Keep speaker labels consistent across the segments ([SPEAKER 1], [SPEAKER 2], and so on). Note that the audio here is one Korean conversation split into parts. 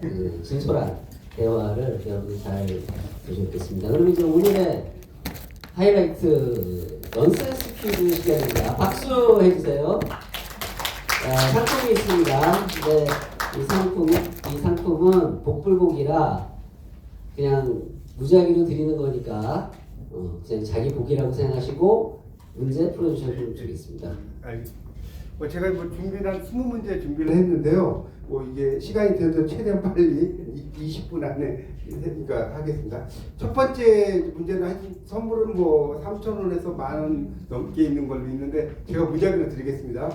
[SPEAKER 1] 그 진솔한 대화를 여러분 잘 보셨겠습니다. 그럼 이제 오늘의 하이라이트 넌센스 퀴즈 시간입니다. 박수 해주세요. 자, 상품이 있습니다. 네, 이 상품 이 상품은 복불복이라 그냥 무작위로 드리는 거니까 어, 그냥 자기 복이라고 생각하시고 문제 풀어주셔도 좋겠습니다.
[SPEAKER 2] 알겠습니다. 뭐 제가 뭐 준비를 한 20문제 준비를 했는데요. 뭐 이게 시간이 돼도 최대한 빨리 20분 안에 그러니까 하겠습니다. 첫 번째 문제는 한 선물은 뭐 3천 원에서 만 원 넘게 있는 걸로 있는데 제가 무작위로 드리겠습니다.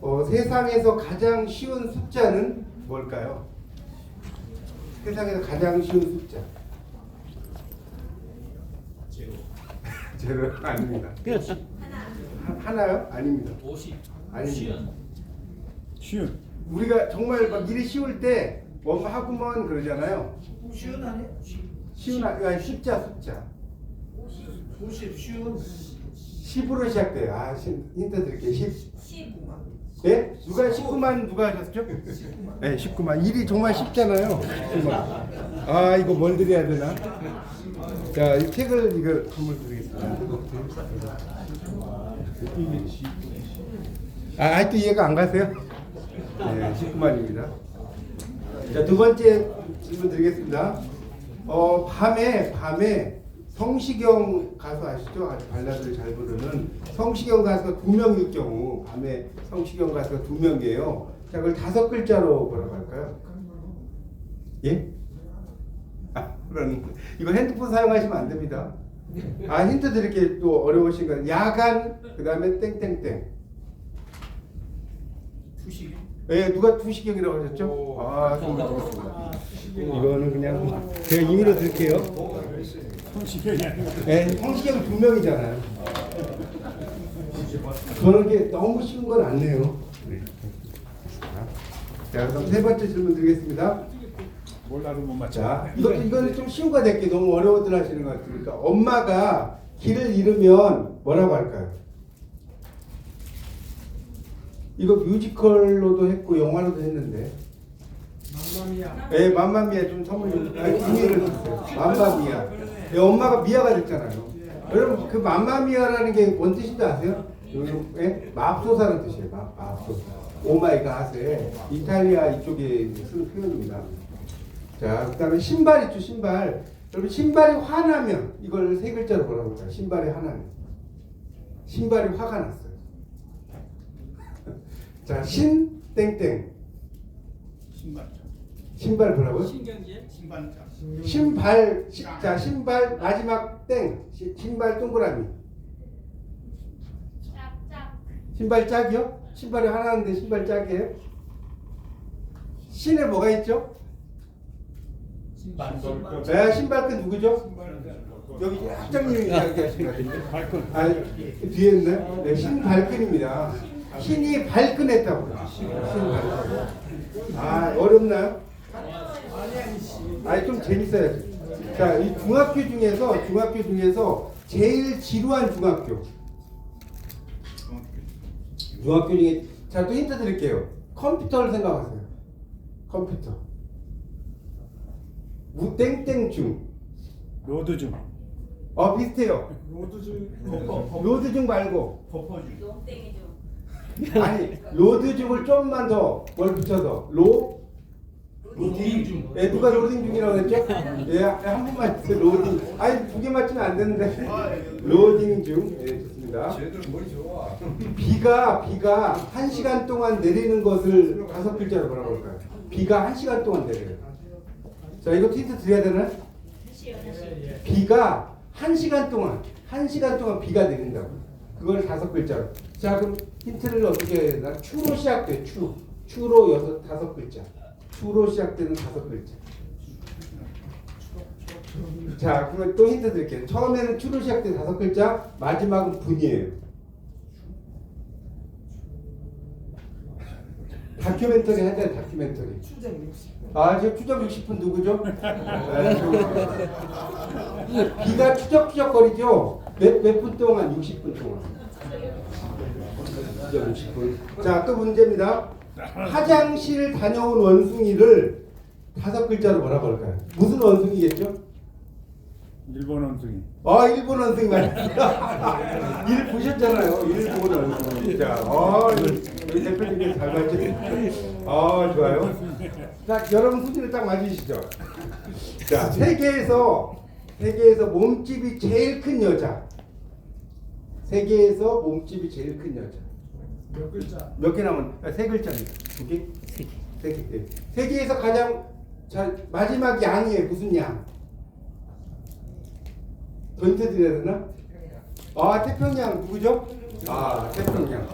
[SPEAKER 2] 어, 세상에서 가장 쉬운 숫자는 뭘까요? 세상에서 가장 쉬운 숫자. 제로. 제로 아닙니다. 하- 하나요? 아닙니다.
[SPEAKER 3] 50.
[SPEAKER 2] 아닙니다.
[SPEAKER 3] 쉬운.
[SPEAKER 2] 우리가 정말 막 일이 쉬울 때 뭔가 하구먼 그러잖아요.
[SPEAKER 3] 쉬운 아니에요?
[SPEAKER 2] 쉬운 아니가 숫자 숫자.
[SPEAKER 3] 50 쉬운.
[SPEAKER 2] 10으로 시작돼요. 아, 신- 힌트 드릴게요. 10.
[SPEAKER 3] 19만.
[SPEAKER 2] 예? 누가 19만 누가 하셨죠? 네, 19만. 일이 정말 쉽잖아요. 19만. 아, 이거 뭘 드려야 되나? 자, 이 책을 이거 선물 드리겠습니다. 아, 아직도 이해가 안 가세요? 네, 19만입니다. 자, 두 번째 질문 드리겠습니다. 어, 밤에, 밤에 성시경 가수 아시죠? 아주 발라드를 잘 부르는 성시경 가수가 두 명일 경우, 밤에 성시경 가수가 두 명이에요. 자, 그걸 다섯 글자로 뭐라고 할까요? 예? 아, 그런, 이거 핸드폰 사용하시면 안 됩니다. 아, 힌트 드릴게 또 어려우신 건 야간, 그 다음에 땡땡땡.
[SPEAKER 3] 투식.
[SPEAKER 2] 예, 누가 투시경이라고 하셨죠? 아, 정말 좋습니다. 이거는 그냥 제가 임의로 드릴게요.
[SPEAKER 3] 성시경이 아니고.
[SPEAKER 2] 예, 성시경 두 명이잖아요. 저는 게 너무 쉬운 건 아니에요. 네. 자, 그럼 세 번째 질문 드리겠습니다.
[SPEAKER 3] 몰라도 못 맞춰.
[SPEAKER 2] 자, 이것도 이거는 좀 쉬운 거 될게 너무 어려워들 하시는 것 같으니까 엄마가 길을 잃으면 뭐라고 할까요? 이거 뮤지컬로도 했고 영화로도 했는데.
[SPEAKER 3] 맘마미야.
[SPEAKER 2] 예, 맘마미아 좀 선물 좀 아니, 기회를 주세요. 맘마미아. 예, 엄마가 미아가 됐잖아요. 여러분 그 맘마미아라는 게 뭔 뜻인지 아세요? 요- 예? 맙소사라는 뜻이에요. 맙, 맙소사. 오마이 갓에 이탈리아 이쪽에 쓰는 표현입니다. 자, 그 다음에 신발 있죠, 신발. 여러분 신발이 화나면 이걸 세 글자로 뭐라고 할까요? 신발이 화나면. 신발이 화가 났어요. 자, 신 땡땡.
[SPEAKER 3] 신발장.
[SPEAKER 2] 신발 뭐라고요?
[SPEAKER 3] 신경제. 신발장.
[SPEAKER 2] 신발 시- 자 신발 마지막 땡 시- 신발 동그라미
[SPEAKER 4] 짝짝
[SPEAKER 2] 신발 짝이요? 신발이 하나인데 신발 짝이에요? 신에 뭐가 있죠?
[SPEAKER 3] 신발.
[SPEAKER 2] 네, 신발끈 누구죠? 여기 학장님이 이야기하신 것 같은데
[SPEAKER 3] 발끈.
[SPEAKER 2] 아 뒤에 있네 네, 신발끈입니다 신이 발끈했다고요 신발끈 아 어렵나요? 아니 좀 재밌어야지. 자, 이 중학교 중에서 중학교 중에서 제일 지루한 중학교. 중학교 중에 자 또 힌트 드릴게요. 컴퓨터를 생각하세요. 컴퓨터. 무땡땡 중.
[SPEAKER 3] 로드 중.
[SPEAKER 2] 어 비슷해요.
[SPEAKER 3] 로드 중.
[SPEAKER 2] 로드 중 말고
[SPEAKER 3] 버퍼 중.
[SPEAKER 2] 아니 로드 중을 좀만 더뭘 붙여서 로
[SPEAKER 3] 로딩 중.
[SPEAKER 2] 예, 누가 로딩 중이라고 했죠? 예, 한 번만 해주세요. 로딩. 아니, 두 개 맞추면 안 되는데. 로딩 중. 예, 좋습니다.
[SPEAKER 5] 쟤들 머리 좋아.
[SPEAKER 2] 비가, 비가 한 시간 동안 내리는 것을 다섯 글자로 뭐라고 할까요? 비가 한 시간 동안 내려요. 자, 이거 힌트 드려야
[SPEAKER 4] 다시.
[SPEAKER 2] 비가 한 시간 동안, 한 시간 동안 비가 내린다고. 그걸 다섯 글자로. 자, 그럼 힌트를 어떻게 해야 되나? 추로 시작돼, 추. 추로 여섯, 다섯 글자. 추로 시작되는 다섯 글자. 자, 그러면 또 힌트 드릴게요. 처음에는 추로 시작된 다섯 글자, 마지막은 분이에요. 다큐멘터리 하잖아요, 다큐멘터리.
[SPEAKER 3] 추정 60.
[SPEAKER 2] 아, 지금 추적 60분 누구죠? 네, 비가 추적추적거리죠? 몇, 몇 분 동안? 60분 동안. 추적 60분. 자, 또 문제입니다. 화장실 다녀온 원숭이를 다섯 글자로 뭐라고 할까요? 무슨 원숭이겠죠?
[SPEAKER 3] 일본 원숭이.
[SPEAKER 2] 아 일본 원숭이 맞습니다. 일 보셨잖아요. 일본 원숭이. 자, 아 우리 대표님이 잘 맞죠? 아 좋아요. 자 여러분 수준을 딱 맞으시죠? 자 세계에서 세계에서 몸집이 제일 큰 여자. 세계에서 몸집이 제일 큰 여자.
[SPEAKER 3] 몇 글자?
[SPEAKER 2] 몇 개 남은? 아, 세 글자입니다. 두 개? 세 개. 세 개. 예. 세계에서 가장 자 마지막 양이에요. 무슨 양? 던져드려야 되나? 아 태평양 누구죠? 아 태평양.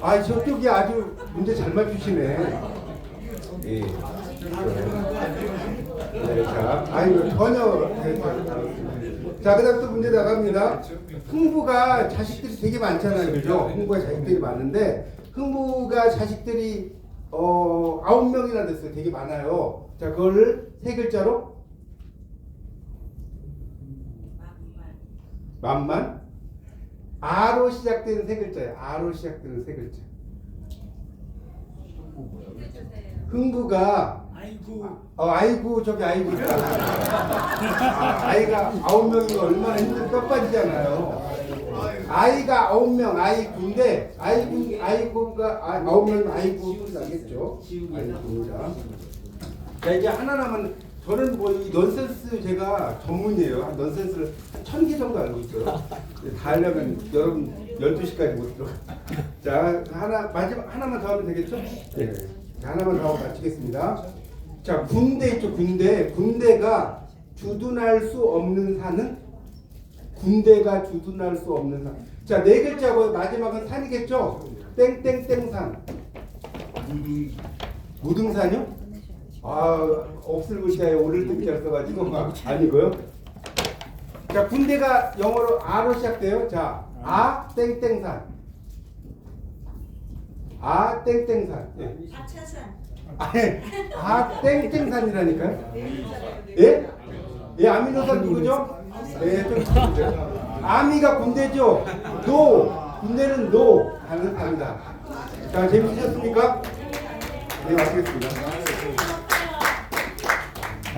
[SPEAKER 2] 아 저쪽이 아주 문제 잘 맞추시네. 예. 네, 자, 아이고 전혀 네, 자, 자, 그 다음 또 문제 나갑니다. 흥부가 자식들이 되게 많잖아요, 그죠? 흥부가 자식들이 많은데 흥부가 자식들이 어 아홉 명이나 됐어요. 되게 많아요. 자, 그거를 세 글자로 만만 아로 시작되는 세 글자예요. 아로 시작되는 세 글자. 흥부가
[SPEAKER 3] 아이고.
[SPEAKER 2] 어, 아이고 저기 아이고 있다. 아, 아이가 아홉 명이면 얼마나 힘들 뼈 빠지잖아요. 아이가 아홉 명 아이구인데 아이고 아이고가 아, 아홉 아이고 소리 나겠죠. 아이고자. 자 이제 하나 남은 저는 뭐 이 넌센스 제가 전문이에요. 한 넌센스를 천개 정도 알고 있어요. 다 하려면 여러분 12시까지 못 들어가. 자 하나 마지막 하나만 더 하면 되겠죠? 네. 자, 하나만 더 마치겠습니다. 자 군대 있죠 군대 군대가 주둔할 수 없는 산은 군대가 주둔할 수 없는 산. 자 네 글자고 마지막은 산이겠죠? 땡땡땡산. 무등산이요? 아 없을 글자에 오를 글자 써가지고 막 아니고요. 자 군대가 영어로 아로 시작돼요. 자아 땡땡산. 아 땡땡산. 예.
[SPEAKER 4] 아차산.
[SPEAKER 2] 아, 예. 아 땡땡산이라니까요. 예? 예 아미노산 누구죠? 네, 좀 바꾸세요. 아미가 군대죠. 노 군대는 노 답니다. 자 재밌으셨습니까? 네 마치겠습니다.